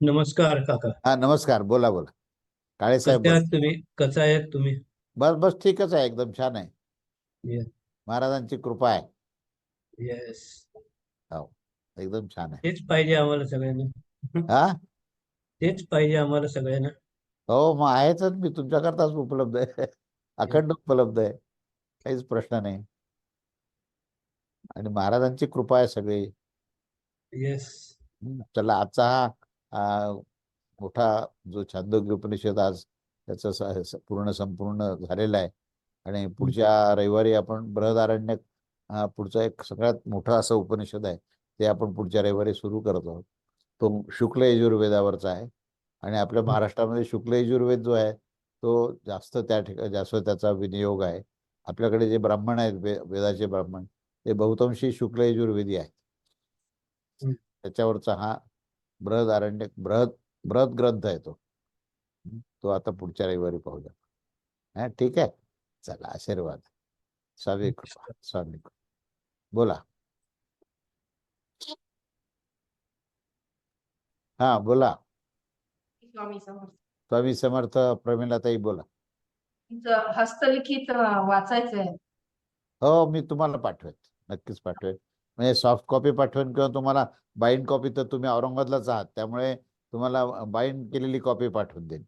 नमस्कार काका. हा नमस्कार. बोला बोला. काळे साहेब कसे बोला. आहात तुम्ही? कसा आहेत तुम्ही? बस बस ठीकच आहे. एकदम छान आहे. Yes. महाराजांची कृपा आहे. येस एकदम छान आहे. तेच पाहिजे आम्हाला सगळ्यांना. हा? तेच पाहिजे आम्हाला सगळ्यांना. हो मग आहेच मी. तुमच्याकरताच उपलब्ध आहे. अखंड उपलब्ध आहे. काहीच प्रश्न नाही. आणि महाराजांची कृपा आहे सगळी. येस हम्म, चला आजचा हा मोठा जो छांदोग्य उपनिषद आज त्याचं पूर्ण संपूर्ण झालेला आहे. आणि पुढच्या रविवारी आपण बृहदारण्यक हा पुढचा एक सगळ्यात मोठा असं उपनिषद आहे ते आपण पुढच्या रविवारी सुरू करत आहोत. तो शुक्ल यजुर्वेदावरचा आहे. आणि आपल्या महाराष्ट्रामध्ये शुक्ल यजुर्वेद जो आहे तो जास्त त्या ठिकाणी जास्त त्याचा विनियोग आहे. आपल्याकडे जे ब्राह्मण आहेत वेदाचे ब्राह्मण ते बहुतांशी शुक्ल यजुर्वेदी आहेत. त्याच्यावरचा हा बृहद अरण्य बृहद बृहद ग्रंथ आहे तो. तो आता पुढच्या रविवारी पाहूया. हा ठीक आहे? चला आशीर्वाद. स्वामी कृपा स्वामी कृपा. बोला. हा बोला. स्वामी समर्थ. प्रमिलाताई बोला. हस्तलिखित अं, वाचायचं आहे हो मी तुम्हाला पाठवेन. नक्कीच पाठवेन. म्हणजे सॉफ्ट कॉपी पाठवेन किंवा तुम्हाला बाइंड कॉपी तर तुम्ही औरंगाबादलाच आहात त्यामुळे तुम्हाला बाइंड केलेली कॉपी पाठवून देईन.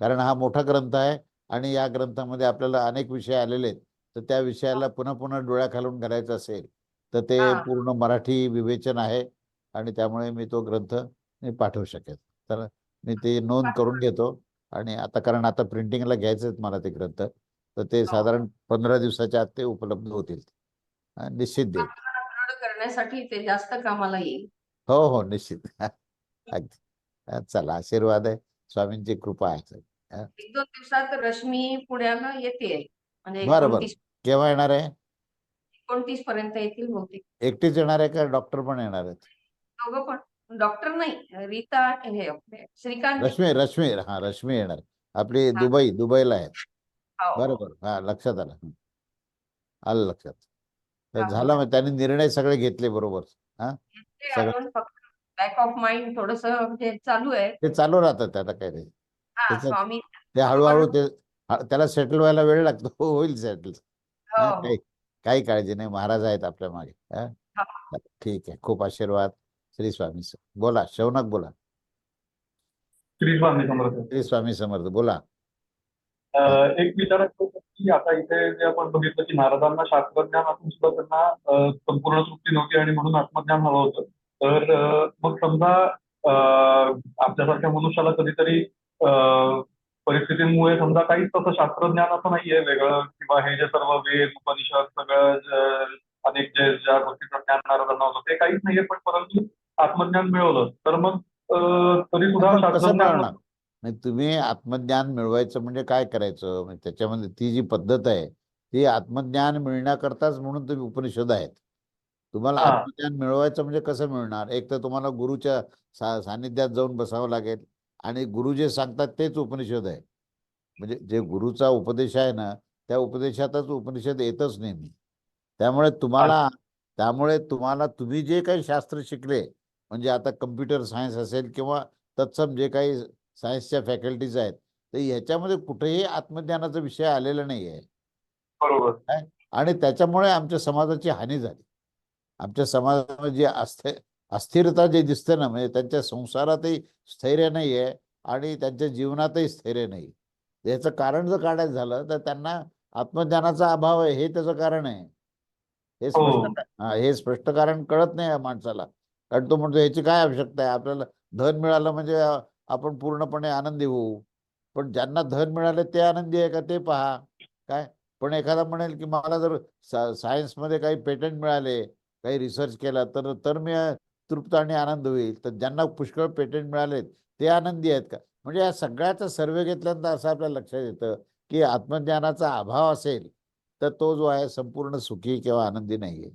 कारण हा मोठा ग्रंथ आहे आणि या ग्रंथामध्ये आपल्याला अनेक विषय आलेले आहेत. तर त्या विषयाला पुन्हा पुन्हा डोळ्याखालून करायचं असेल तर ते हा. पूर्ण मराठी विवेचन आहे आणि त्यामुळे मी तो ग्रंथ मी पाठवू शकेन. तर मी ते नोंद करून घेतो आणि आता कारण आता प्रिंटिंगला घ्यायचे आहेत मला ते ग्रंथ तर ते साधारण पंधरा दिवसाच्या आत ते उपलब्ध होतील. हा, निश्चित दृढ करण्यासाठी ते जास्त कामाला येईल. हो हो निश्चित. अगदी. चला आशीर्वाद आहे. स्वामींची कृपा आहे. एक दोन दिवसात रश्मी पुण्याला येते. म्हणजे बरं, बरं. एकोणतीस केव्हा येणार आहे? एकोणतीस पर्यंत येतील बहुतेक. एकटीच येणार आहे का? डॉक्टर पण येणार आहेत? दोघं पण. डॉक्टर नाही रीता हे श्रीकांत. रश्मी रश्मी हा रश्मी येणार. आपली. दुबई दुबईला आहे हो. बरोबर. हा लक्षात आलं. आलं लक्षात. झालं हो. मग त्यांनी निर्णय सगळे घेतले बरोबर. ते फक्त बॅक ऑफ माइंड थोडस म्हणजे चालू आहे. ते चालू राहतात त्याला काही नाही. हा त्याचं- स्वामी ते हळूहळू ते हा- त्याला सेटल व्हायला वेळ लागतो. हो, होईल सेटल हो. हो. काही काळजी नाही. महाराज आहेत आपल्या मागे. हा? हा. ठीक आहे. खूप आशीर्वाद. श्री स्वामी स- बोला. शौनक बोला. श्री स्वामी समर्थ. श्री स्वामी समर्थ. बोला. एक विचारायचं होतं की आता इथे जे आपण बघितलं की महाराजांना शास्त्रज्ञान असून सुद्धा त्यांना संपूर्ण तृप्ती नव्हती आणि म्हणून आत्मज्ञान हवं होतं. तर मग समजा अं, आपल्यासारख्या मनुष्याला कधीतरी अं, परिस्थितींमुळे समजा काहीच तसं शास्त्रज्ञान असं नाहीये वेगळं किंवा हे जे सर्व वेद उपनिषद सगळं अनेक जे ज्या गोष्टीचं ज्ञान महाराजांना होतं ते काहीच नाहीये पण परंतु आत्मज्ञान मिळवलं. तर मग अं, तरी सुद्धा शास्त्रज्ञान नाही तुम्ही आत्मज्ञान मिळवायचं म्हणजे काय करायचं? म्हणजे त्याच्यामध्ये ती जी पद्धत आहे ती आत्मज्ञान मिळण्याकरताच म्हणून तुम्ही उपनिषद आहेत. तुम्हाला. आत्मज्ञान मिळवायचं म्हणजे कसं मिळणार? एक तर तुम्हाला गुरुच्या सा सानिध्यात जाऊन बसावं लागेल आणि गुरु जे सांगतात तेच उपनिषद आहे. म्हणजे जे गुरुचा उपदेश आहे ना त्या उपदेशातच उपनिषद येतच नेहमी. त्यामुळे तुम्हाला त्यामुळे तुम्हाला तुम्ही जे काही शास्त्र शिकले म्हणजे आता कम्प्युटर सायन्स असेल किंवा तत्सम जे काही सायन्सच्या फॅकल्टीज आहेत. तर ह्याच्यामध्ये कुठेही आत्मज्ञानाचा विषय आलेला नाही आहे बरोबर आणि त्याच्यामुळे आमच्या समाजाची हानी झाली. आमच्या समाजामध्ये जी अस्थिर अस्थिरता जे दिसते ना म्हणजे त्यांच्या संसारातही स्थैर्य नाही आहे आणि त्यांच्या जीवनातही स्थैर्य नाही याचं कारण जर काढायचं झालं तर त्यांना आत्मज्ञानाचा अभाव आहे हे त्याचं कारण आहे. हे स्पष्ट हा हे स्पष्ट कारण कळत नाही माणसाला. कारण तो म्हणतो ह्याची काय आवश्यकता आहे? आपल्याला धन मिळालं म्हणजे आपण पूर्णपणे आनंदी होऊ. पण ज्यांना धन मिळाले ते आनंदी आहे का ते पहा. काय? पण एखादा म्हणेल की मला जर सायन्समध्ये काही पेटंट मिळाले काही रिसर्च केला तर तर मी तृप्त आणि आनंद होईल. तर ज्यांना पुष्कळ पेटंट मिळालेत ते आनंदी आहेत का? म्हणजे या सगळ्याचा सर्वे घेतल्यानंतर असं आपल्या लक्षात येतं की आत्मज्ञानाचा अभाव असेल तर तो जो आहे संपूर्ण सुखी किंवा आनंदी नाही आहे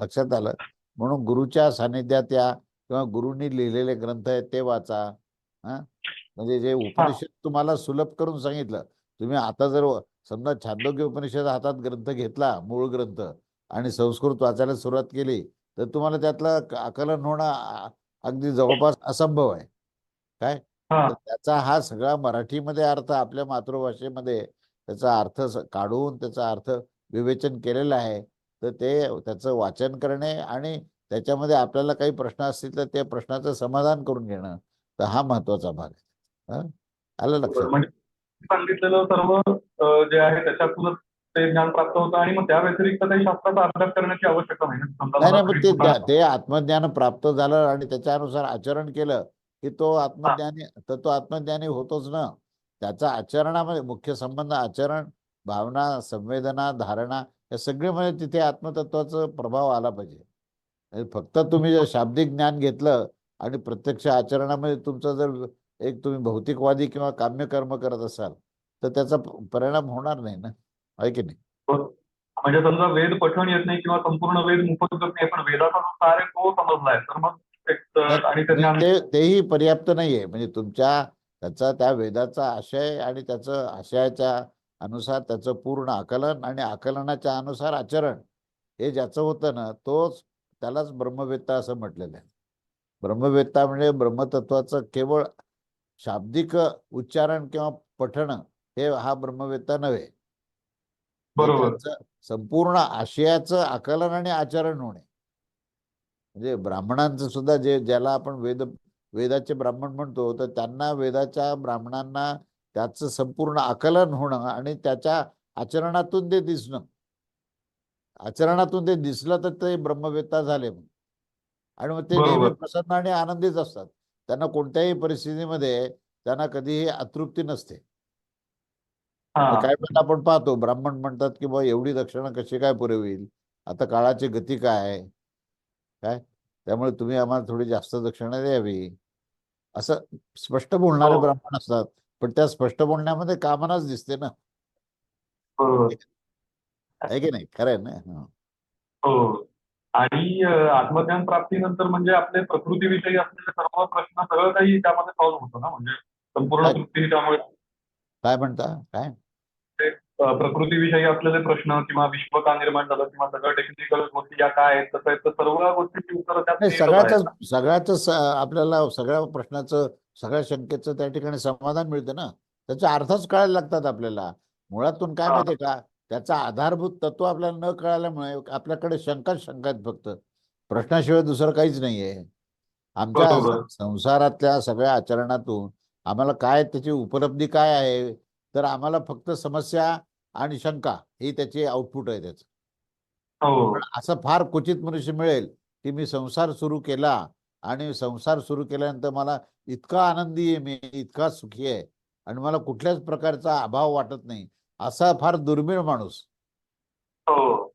लक्षात आलं? म्हणून गुरुच्या सानिध्यात या किंवा गुरुंनी लिहिलेले ग्रंथ आहेत ते वाचा. हा? म्हणजे जे उपनिषद तुम्हाला सुलभ करून सांगितलं. तुम्ही आता जर समजा छांदोग्य उपनिषद हातात ग्रंथ घेतला मूळ ग्रंथ आणि संस्कृत वाचायला सुरुवात केली तर तुम्हाला त्यातलं आकलन होणं अगदी जवळपास असंभव आहे. काय? त्याचा हा सगळा मराठीमध्ये अर्थ आपल्या मातृभाषेमध्ये त्याचा अर्थ काढून त्याचा अर्थ विवेचन केलेला आहे. तर ते त्याचं वाचन करणे आणि त्याच्यामध्ये आपल्याला काही प्रश्न असतील तर त्या प्रश्नाचं समाधान करून घेणं. तर हा महत्त्वाचा भाग आहे. हं? आलं लक्षात? म्हणजे सांगितलेलं सर्व जे आहे त्याच्यातूनच ते ज्ञान प्राप्त होतं आणि मग त्या व्यतिरिक्त काही शास्त्राचा अभ्यास करण्याची आवश्यकता नाही ना. ते आत्मज्ञान प्राप्त झालं आणि त्याच्यानुसार आचरण केलं की तो आत्मज्ञानी तर तो आत्मज्ञानी होतोच ना. त्याचा आचरणामध्ये मुख्य संबंध आचरण भावना संवेदना धारणा या सगळीमध्ये तिथे आत्मतत्वाचा प्रभाव आला पाहिजे. म्हणजे फक्त तुम्ही जर शाब्दिक ज्ञान घेतलं आणि प्रत्यक्ष आचरणामध्ये तुमचं जर एक तुम्ही भौतिकवादी किंवा काम्यकर्म करत असाल तर त्याचा परिणाम होणार नाही ना? आहे की नाही? म्हणजे समजा वेद पठण येत नाही किंवा संपूर्ण वेद मुखत करत नाही पण वेदाचा जो सार आहे तो समजलाय तर मग आणि तेही पर्याप्त नाहीये. म्हणजे तुमच्या त्याचा त्या वेदाचा आशय आणि त्याचं आशयाच्या अनुसार त्याचं पूर्ण आकलन आणि आकलनाच्या अनुसार आचरण हे ज्याचं होतं ना तोच त्यालाच ब्रह्मवेत्ता असं म्हटलेलं आहे. ब्रह्मवेत्ता म्हणजे ब्रह्मतत्वाचं केवळ शाब्दिक उच्चारण किंवा पठण हे हा ब्रह्मवेत्ता नव्हे. बरोबर. संपूर्ण आशयाचं आकलन आणि आचरण होणे. म्हणजे ब्राह्मणांचं सुद्धा जे ज्याला आपण वेद वेदाचे ब्राह्मण म्हणतो तर त्यांना वेदाच्या ब्राह्मणांना त्याचं संपूर्ण आकलन होणं आणि त्याच्या आचरणातून ते दिसणं. आचरणातून ते दिसलं तर ते ब्रह्मवेत्ता झाले मग आणि मग ते नेहमी. प्रसन्न आणि आनंदीच असतात. त्यांना कोणत्याही परिस्थितीमध्ये त्यांना कधीही अतृप्ती नसते. काय वेळेला आपण पाहतो ब्राह्मण म्हणतात की बा एवढी दक्षिणा कशी काय पुरवील आता काळाची गती काय? काय? त्यामुळे तुम्ही आम्हाला थोडी जास्त दक्षिणा द्यावी. असं स्पष्ट बोलणारे हो. ब्राह्मण असतात पण त्या स्पष्ट बोलण्यामध्ये कामनाच दिसते ना. आहे की नाही? खरं आहे ना? आणि आत्मज्ञान प्राप्तीनंतर म्हणजे आपले प्रकृतीविषयी असलेले सर्व प्रश्न सगळं काही त्यामध्ये सॉल्व्ह होतं ना? म्हणजे संपूर्ण? तृप्ती त्यामुळे. काय म्हणता? काय? प्रकृतीविषयी असलेले प्रश्न किंवा विश्व का निर्माण झालं किंवा सगळं टेक्निकल गोष्टी या काय आहेत कसं आहेत तर सर्व गोष्टींची उत्तरं. सगळ्याच सगळ्याच आपल्याला सगळ्या प्रश्नाचं सगळ्या शंकेचं त्या ठिकाणी समाधान मिळतं ना? त्याचे अर्थच कळायला लागतात आपल्याला. मुळातून काय. माहितीये का? त्याचा आधारभूत तत्व आपल्याला न कळाल्यामुळे आपल्याकडे शंकाच शंका आहेत फक्त. प्रश्नाशिवाय दुसरं काहीच नाहीये. आमच्या. संसारातल्या सगळ्या आचरणातून आम्हाला काय त्याची उपलब्धी काय आहे तर आम्हाला फक्त समस्या आणि शंका ही त्याची आउटपुट आहे त्याचं. हो. असं फार क्वचित मनुष्य मिळेल की मी संसार सुरू केला आणि संसार सुरू केल्यानंतर मला इतका आनंदी आहे मी इतका सुखी आहे आणि मला कुठल्याच प्रकारचा अभाव वाटत नाही. असा फार दुर्मिळ माणूस. हो.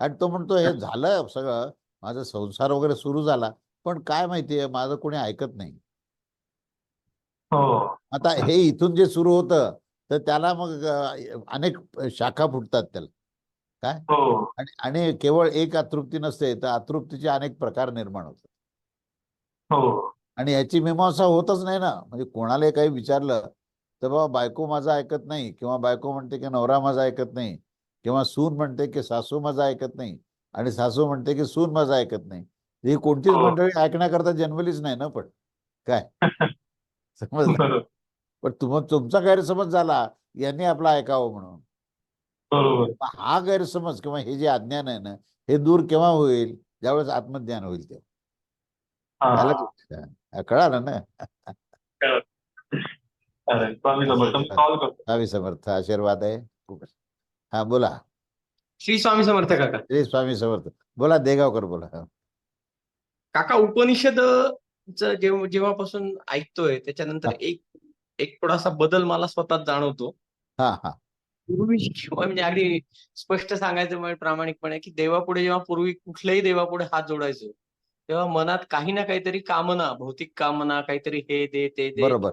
आणि तो म्हणतो हे झालं सगळं. माझा संसार वगैरे सुरू झाला. पण काय माहितीये माझं कोणी ऐकत नाही. हो. आता हे इथून जे सुरू होतं तर त्याला मग अनेक शाखा फुटतात त्याला. हो. आणि आणि केवळ एक अतृप्ती नसते तर अतृप्तीचे अनेक प्रकार निर्माण होतात. हो. आणि याची मीमांसा होतच नाही ना. म्हणजे कोणाला काही विचारलं तर बाबा बायको माझं ऐकत नाही किंवा बायको म्हणते की नवरा माझा ऐकत नाही किंवा सून म्हणते की सासू माझं ऐकत नाही आणि सासू म्हणते की सून माझं ऐकत नाही. ही कोणतीच हो. मंडळी ऐकण्याकरता जन्मलीच नाही ना पण? काय? समजलं? बरोबर. पण तुम तुमचा गैरसमज झाला यांनी आपला ऐकावं म्हणून. हा गैरसमज किंवा हे जे अज्ञान आहे ना हे दूर केव्हा होईल? ज्यावेळेस आत्मज्ञान होईल ते हा झालं का? कळालं ना? स्वामी समर्थ मी कॉल करतो. स्वामी समर्थ आशीर्वाद आहे. खूप हा बोला. श्री स्वामी समर्थ काका. श्री स्वामी समर्थ. बोला देगावकर बोला. हा. काका उपनिषद जेव्हा जेव्हापासून ऐकतोय त्याच्यानंतर हा. एक एक थोडासा बदल मला स्वतःत जाणवतो. हा हा. पूर्वी किंवा म्हणजे अगदी स्पष्ट सांगायचं म्हणजे प्रामाणिकपणे की देवापुढे जेव्हा पूर्वी कुठल्याही देवापुढे हात जोडायचो तेव्हा मनात काही ना काहीतरी कामना भौतिक कामना काहीतरी हे दे ते दे बरोबर.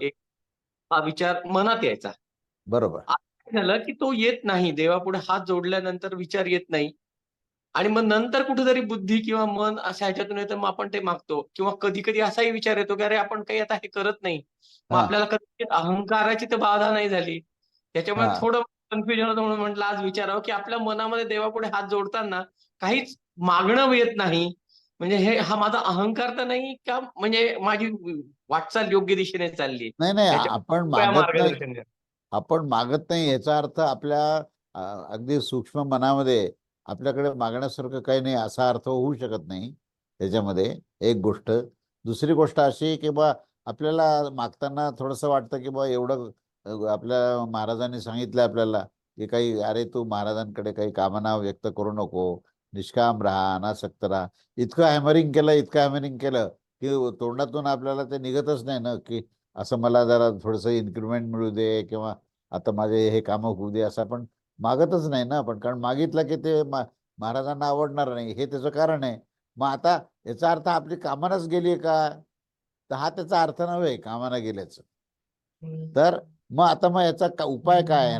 हे विचार मनात यायचा. बरोबर. झालं की तो येत नाही. देवापुढे हात जोडल्यानंतर विचार येत नाही. आणि मग नंतर कुठेतरी बुद्धी किंवा मन अशा ह्याच्यातून येतं मग आपण ते मागतो. किंवा कधी कधी असाही विचार येतो की अरे आपण काही आता हे करत नाही. मग. आपल्याला कधी अहंकाराची तर बाधा नाही झाली. त्याच्यामुळे. थोडं कन्फ्युजन होतं म्हणून म्हटलं आज विचारावं की आपल्या मनामध्ये देवापुढे हात जोडताना काहीच मागणं येत नाही. म्हणजे हे हा माझा अहंकार तर नाही का म्हणजे माझी वाटचाल योग्य दिशेने चालली. नाही नाही त्याच्या- आपण मागत नाही. मार्गदर्शन. आपण मागत नाही याचा अर्थ आपल्या अ, अगदी सूक्ष्म मनामध्ये आपल्याकडे मागण्यासारखं काही नाही असा अर्थ होऊ शकत नाही. त्याच्यामध्ये एक गोष्ट. दुसरी गोष्ट अशी की बा आपल्याला मागताना थोडंसं वाटतं की बा एवढं अ, आपल्या महाराजांनी सांगितलं आपल्याला की काही अरे तू महाराजांकडे काही कामना व्यक्त करू नको. निष्काम राहा अनासक्त राहा. इतकं हॅमरिंग केलं इतकं हॅमरिंग केलं की तोंडातून आपल्याला ते निघतच नाही ना की असं मला जरा थोडंसं इन्क्रिमेंट मिळू दे किंवा आता माझे हे कामं होऊ दे असं आपण मागतच नाही ना आपण. कारण मागितलं की ते महाराजांना आवडणार नाही हे त्याचं कारण आहे. मग आता याचा अर्थ आपली कामनाच गेली का? तर हा त्याचा अर्थ नव्हे कामना गेल्याचं. तर मग आता मग याचा का- उपाय काय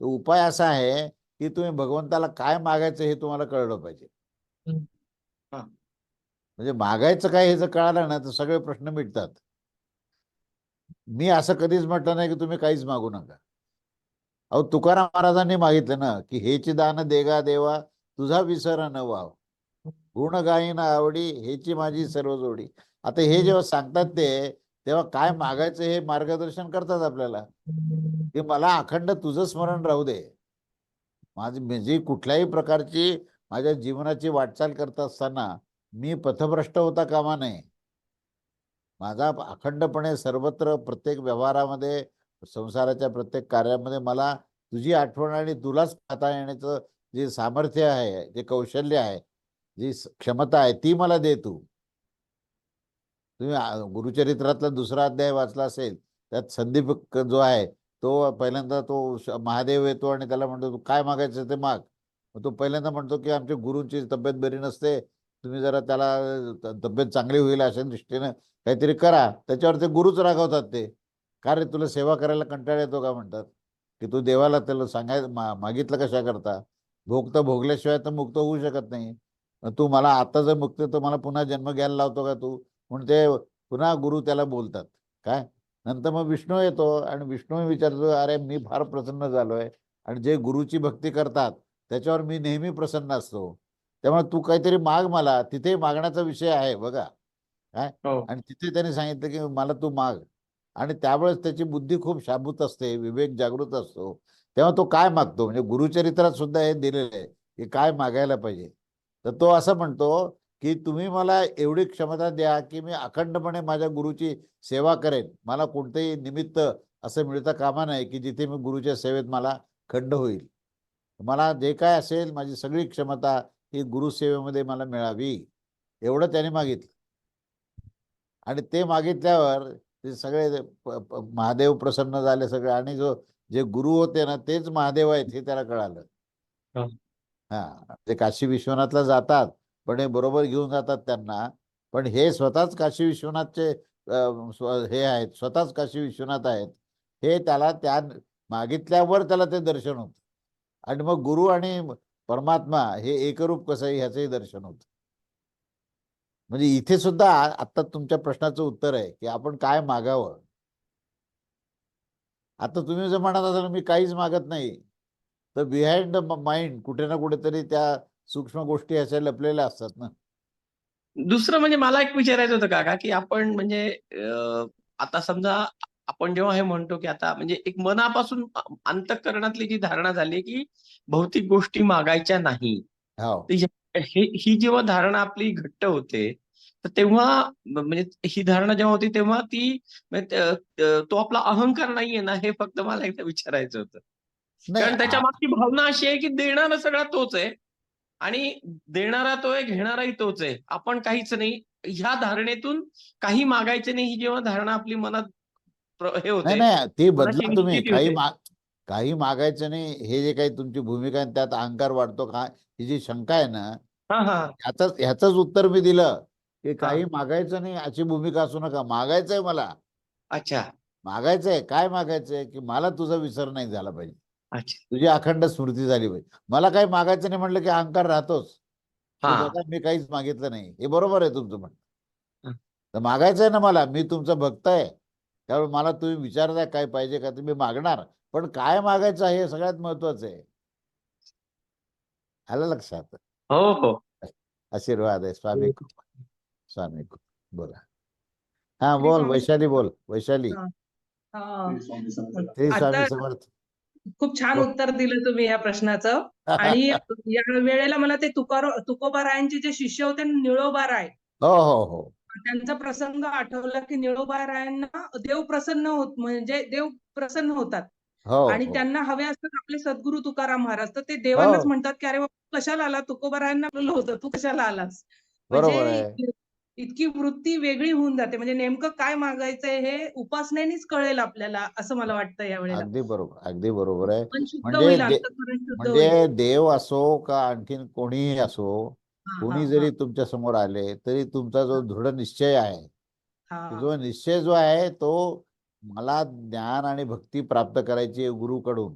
तो उपाय असा आहे की तुम्ही भगवंताला काय मागायचं हे तुम्हाला कळलं पाहिजे. हा. म्हणजे मागायचं काय हे जर कळालं ना तर सगळे प्रश्न मिटतात. मी असं कधीच म्हटलं नाही की तुम्ही काहीच मागू नका. अहो तुकाराम महाराजांनी मागितलं ना की हेची दान देगा देवा तुझा विसर न वाव गुण गायीन आवडी हेची माझी सर्व जोडी. आता हे जेव्हा सांगतात ते तेव्हा काय मागायचं हे मार्गदर्शन करतात आपल्याला. की मला अखंड तुझं स्मरण राहू दे. माझी म्हणजे कुठल्याही प्रकारची माझ्या जीवनाची वाटचाल करत असताना मी पथभ्रष्ट होता कामा नये. माझा अखंडपणे सर्वत्र प्रत्येक व्यवहारामध्ये संसाराच्या प्रत्येक कार्यामध्ये मला तुझी आठवण आणि तुलाच पाहता येण्याचं जे सामर्थ्य आहे जे कौशल्य आहे जी क्षमता आहे ती मला दे तू. तुम्ही गुरुचरित्रातला दुसरा अध्याय वाचला असेल त्यात संदीप जो आहे तो पहिल्यांदा तो महादेव येतो आणि त्याला म्हणतो तू काय मागायचं ते माग. तो पहिल्यांदा म्हणतो की आमच्या गुरूंची तब्येत बरी नसते. तुम्ही जरा त्याला तब्येत चांगली होईल अशा दृष्टीनं काहीतरी करा. त्याच्यावर ते गुरुच रागवतात ते. का रे तुला सेवा करायला कंटाळा येतो का? म्हणतात. की तू देवाला त्याला सांगाय मा मागितलं कशा करता? भोग तर भोगल्याशिवाय तर मुक्त होऊ शकत नाही. तू मला आता जर मुक्त तर मला पुन्हा जन्म घ्यायला लावतो का तू? म्हणून ते पुन्हा गुरु त्याला बोलतात. काय? नंतर मग विष्णू येतो आणि विष्णू विचारतो अरे मी फार प्रसन्न झालोय आणि जे गुरुची भक्ती करतात त्याच्यावर मी नेहमी प्रसन्न असतो. त्यामुळे तू काहीतरी माग मला तिथे मागण्याचा विषय आहे बघा. हो. आणि तिथे त्याने सांगितलं की मला तू माग. आणि त्यावेळेस त्याची बुद्धी खूप शाबूत असते विवेक जागृत असतो. तेव्हा तो काय मागतो? म्हणजे गुरुचरित्रात सुद्धा हे दिलेलं आहे की काय मागायला पाहिजे? तर तो असं म्हणतो की तुम्ही मला एवढी क्षमता द्या की मी अखंडपणे माझ्या गुरुची सेवा करेन. मला कोणतेही निमित्त असं मिळता कामा नाही की जिथे मी गुरुच्या सेवेत मला खंड होईल. मला जे काय असेल माझी सगळी क्षमता ही गुरुसेवेमध्ये मला मिळावी. एवढं त्याने मागितलं. आणि ते मागितल्यावर ते सगळे महादेव प्रसन्न झाले सगळे आणि जो जे गुरु होते ना तेच महादेव आहेत हे त्याला कळालं. हा. ते काशी विश्वनाथला जातात. पण हे बरोबर घेऊन जातात त्यांना. पण हे स्वतःच काशी विश्वनाथचे हे आहेत स्वतःच काशी विश्वनाथ आहेत. हे त्याला त्या मागितल्यावर त्याला ते दर्शन होतं. आणि मग गुरु आणि परमात्मा हे एकरूप कसं आहे ह्याचंही दर्शन होतं. म्हणजे इथे सुद्धा आता तुमच्या प्रश्नाचं उत्तर आहे की आपण काय मागावं? आता तुम्ही जर म्हणत असाल मी काहीच मागत नाही. तर बिहाइंड द माइंड कुठे ना कुठेतरी त्या सूक्ष्म गोष्टी अशा लपलेल्या असतात ना. दुसरं म्हणजे मला एक विचारायचं होतं काका की आपण म्हणजे आता समजा आपण जेव्हा हे म्हणतो की आता म्हणजे एक मनापासून अंतःकरणातली जी धारणा झाली की भौतिक गोष्टी मागायच्या नाही. हो. हे जेव्हा धारणा आपली घट्ट होते तर तेव्हा म्हणजे ही धारणा जेव्हा होती तेव्हा ती म्हणजे त- आपला अहंकार नाहीये ना हे फक्त मला एकदा विचारायचं होतं. कारण त्याच्या मागची भावना अशी आहे की देणारा सगळा तोच आहे. आणि देणारा तो आहे घेणाराही तोच आहे. आपण काहीच नाही. ह्या धारणेतून काही मागायचे नाही ही जेव्हा धारणा आपली मनात हे होते. ती बदला तुम्ही. काही काही मागायचं नाही. हे जे काही तुमची भूमिका आहे त्यात अहंकार वाढतो का? ही जी शंका आहे ना हा हा. ह्याच ह्याचंच उत्तर मी दिलं की काही मागायचं नाही अशी भूमिका असू नका. मागायचंय मला. अच्छा. मागायचंय. काय मागायचंय? की मला तुझा विसर नाही झाला पाहिजे. तुझी अखंड स्मृती झाली पाहिजे मला काही मागायचं नाही म्हटलं की अहंकार राहतोच. हा. मी काहीच मागितलं नाही. हे बरोबर आहे तुमचं म्हणणं. तर मागायचं आहे ना मला. मी तुमचा भक्त आहे. त्यामुळे मला तुम्ही विचारताय काय पाहिजे का तुम्ही मागणार. पण काय मागायचं आहे हे सगळ्यात महत्वाचं आहे. आलं लक्षात? हो हो. आशीर्वाद आहे. स्वामी हो. स्वामी बोला. हा बोल स्वामी वैशाली बोल. वैशाली. हा. हा. स्वामी समर्थ. खूप छान बोल. उत्तर दिलं तुम्ही या प्रश्नाचं. आणि या वेळेला मला ते तुकारो तुकोबारायांचे जे शिष्य होते ना, निळोबाराय. हो हो हो. त्यांचा प्रसंग आठवला की निळोबारायांना देव प्रसन्न होत म्हणजे देव प्रसन्न होतात. हो आणि हो. त्यांना हवे असतात आपले सद्गुरू तुकाराम महाराज. तर ते देवांनाच हो. म्हणतात की अरे बाबा, कशाला आला तुकोबारायांना बोललं होतं तू कशाला आलास? म्हणजे इतकी वृत्ती वेगळी होऊन जाते. म्हणजे नेमकं काय मागायचंय हे उपासनेनेच कळेल आपल्याला असं मला वाटतं यावेळेला. अगदी बरोबर अगदी बरोबर आहे. म्हणजे म्हणजे देव असो का आणखीन कोणीही असो कोणी जरी तुमच्यासमोर आले तरी तुमचा जो दृढ निश्चय आहे. जो निश्चय जो आहे तो मला ज्ञान आणि भक्ती प्राप्त करायची आहे गुरुकडून.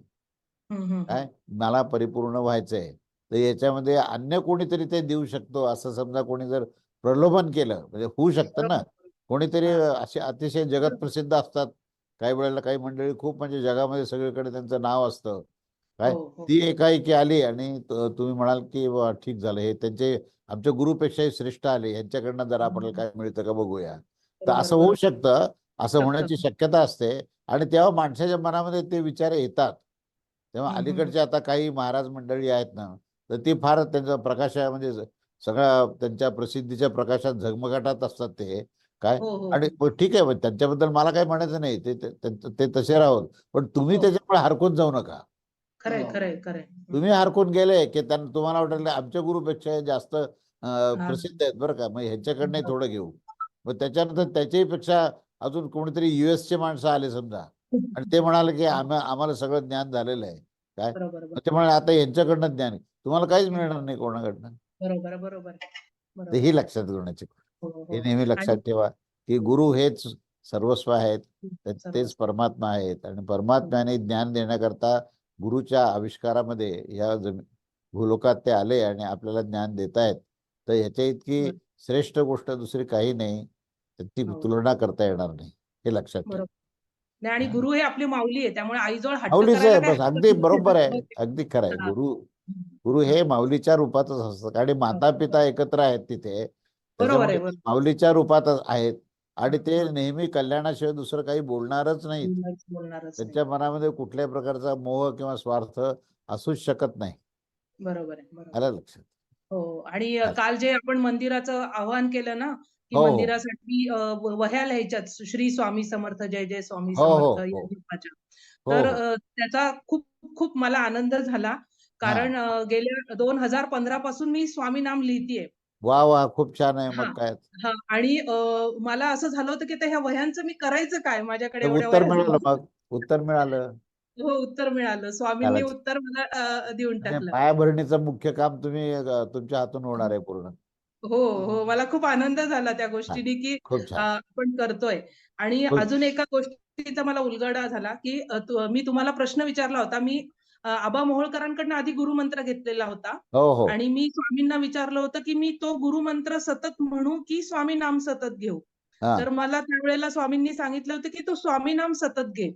काय? मला परिपूर्ण व्हायचंय. तर याच्यामध्ये अन्य कोणीतरी ते देऊ शकतो. असं समजा कोणी जर प्रलोभन केलं. म्हणजे होऊ शकतं ना. कोणीतरी. असे अतिशय जगत प्रसिद्ध असतात. काही वेळेला काही मंडळी खूप म्हणजे जगामध्ये सगळीकडे त्यांचं नाव असतं. काय? हो, हो. ती एकाएकी आली आणि तुम्ही म्हणाल की ठीक झालं. हे त्यांचे आमच्या गुरुपेक्षाही श्रेष्ठ आले. यांच्याकडनं जरा आपल्याला काय मिळतं का बघूया. तर असं होऊ. शकतं. असं. होण्याची शक्यता असते. आणि तेव्हा माणसाच्या मनामध्ये ते विचार येतात. तेव्हा. अलीकडचे आता काही महाराज मंडळी आहेत ना तर ती फार त्यांचा प्रकाशा म्हणजे सगळ्या त्यांच्या प्रसिद्धीच्या प्रकाशात झगमगाटात असतात ते काय हो, हो. आणि ठीक आहे त्यांच्याबद्दल मला काही म्हणायचं नाही ते तसे राहोत पण तुम्ही हो. त्याच्यामुळे हरकून जाऊ नका. तुम्ही हरकून गेले की त्यांना तुम्हाला वाटलं आमच्या गुरुपेक्षा जास्त. प्रसिद्ध आहेत बरं का मग ह्यांच्याकडनं. थोडं घेऊ मग त्याच्यानंतर त्याच्याही पेक्षा अजून कोणीतरी US चे माणसं आले समजा आणि ते म्हणाले की आम्हा आम्हाला सगळं ज्ञान झालेलं आहे बरोबर ते म्हणाले आता यांच्याकडनं ज्ञान. तुम्हाला काहीच मिळणार नाही कोणाकडनं बरोबर बरोबर ते बरोबर ही लक्षात घेण्याची हो, हो. हे नेहमी लक्षात ठेवा की गुरु हेच सर्वस्व आहेत ते-. तेच परमात्मा आहेत आणि परमात्म्याने ज्ञान देण्याकरता गुरुच्या आविष्कारामध्ये या जमी भूलोकात ते आले आणि आपल्याला ज्ञान देत आहेत तर ह्याच्या इतकी. श्रेष्ठ गोष्ट दुसरी काही नाही त्याची हो. तुलना करता येणार नाही हे लक्षात ठेवा आणि. गुरु हे आपली माऊली आहे त्यामुळे आईजवळ माऊलीच आहे बस अगदी. बरोबर आहे अगदी खरं आहे. गुरु गुरु हे माऊलीच्या रूपातच असतात. आणि माता पिता एकत्र आहेत तिथे. माऊलीच्या रूपातच आहेत. आणि ते. नेहमी कल्याणाशिवाय दुसरं काही बोलणारच नाहीत. नाही. त्यांच्या मनामध्ये कुठल्याही प्रकारचा मोह किंवा स्वार्थ असूच शकत नाही. बरोबर आहे लक्षात? हो. आणि. काल जे आपण मंदिराचं आवाहन केलं ना की हो, हो. मंदिरासाठी वह्या लिहायच्यात श्री स्वामी समर्थ जय जय स्वामी हो, समर्थ तर त्याचा खूप खूप मला आनंद झाला. कारण गेल्या दोन हजार पंधरा पासून मी स्वामी नाम लिहितीये. वा वा खूप छान आहे. मग काय. हा आणि मला असं झालं होतं की आता ह्या वह्यांचं मी करायचं काय माझ्याकडे उत्तर मिळालं. मग उत्तर मिळालं. हो उत्तर मिळालं. स्वामींनी. उत्तर मला देऊन टाकलं. पायाभरणीचं मुख्य काम तुम्ही तुमच्या हातून होणार आहे पूर्ण. हो हो मला खूप आनंद झाला त्या गोष्टीने की आपण करतोय. आणि अजून एका गोष्टीचा मला उलगडा झाला की मी तुम्हाला प्रश्न विचारला होता. मी आबा मोहोळकरांकडनं आधी गुरुमंत्र घेतलेला होता. हो हो. आणि मी स्वामींना विचारलं होतं की मी तो गुरुमंत्र सतत म्हणू की स्वामी नाम सतत घेऊ? हा. तर मला त्यावेळेला स्वामींनी सांगितलं होतं की तू स्वामी नाम सतत घे.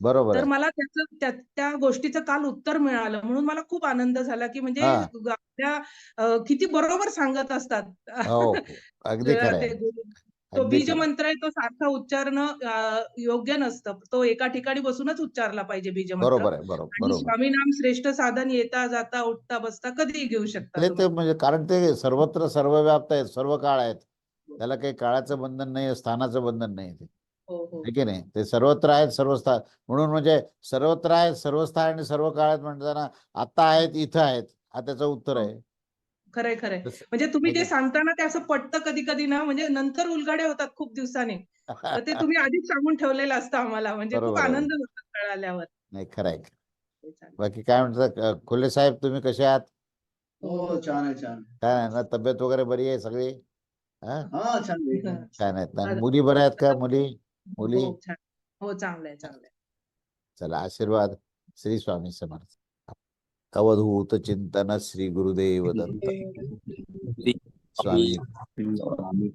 बरोबर तर आहे. मला त्याचं त्या त्या गोष्टीचं काल उत्तर मिळालं. म्हणून मला खूप आनंद झाला की म्हणजे हा. आपल्या अ, किती बरोबर सांगत असतात. हो हो. अगदी खरं ते आहे गुरु. तो बीज. मंत्र आहे तो सारखा उच्चारणं योग्य नसतं. तो एका ठिकाणी बसूनच उच्चारला पाहिजे बीज मंत्र बरोबर आहे बरोबर स्वामी नाम श्रेष्ठ साधन येता जाता उठता बसता कधीही घेऊ शकता ते तुम्ही. ते म्हणजे कारण ते सर्वत्र सर्वव्याप्त आहेत सर्व काळ आहेत. त्याला काही काळाचं बंधन नाही स्थानाचं बंधन नाही ते. हो हो. आहे की नाही? ते सर्वत्र आहेत सर्व स्थान म्हणून म्हणजे सर्वत्र आहेत सर्व स्थान आणि सर्व काळ आहेत म्हणताना आता आहेत इथं आहेत. हा त्याचं उत्तर हो. आहे. खरंय खरंय. म्हणजे तुम्ही आहे ते की सांगताना ते असं पटतं कधी कधी ना म्हणजे नंतर उलगडे होतात खूप दिवसाने. तर ते तुम्ही आधीच सांगून ठेवलेलं असतं आम्हाला. म्हणजे खूप आहे. आनंद होतो कळाल्यावर. नाही खरं आहे ते चालेल. बाकी काय म्हणतात खोले साहेब तुम्ही कसे आहात? हो छान आहे छान काय आहे ना तब्येत वगैरे बरी आहे सगळी? हा? हा छान आहे, आहे. आहेत. आणि बरं. मुली बऱ्या आहेत का मुली? मुली? हो हो चांगलंय चांगलंय चला आशीर्वाद. श्री स्वामी समर्थ. अवधूत चिंतन श्री गुरुदेव दत्त। स्वामी स्वामी।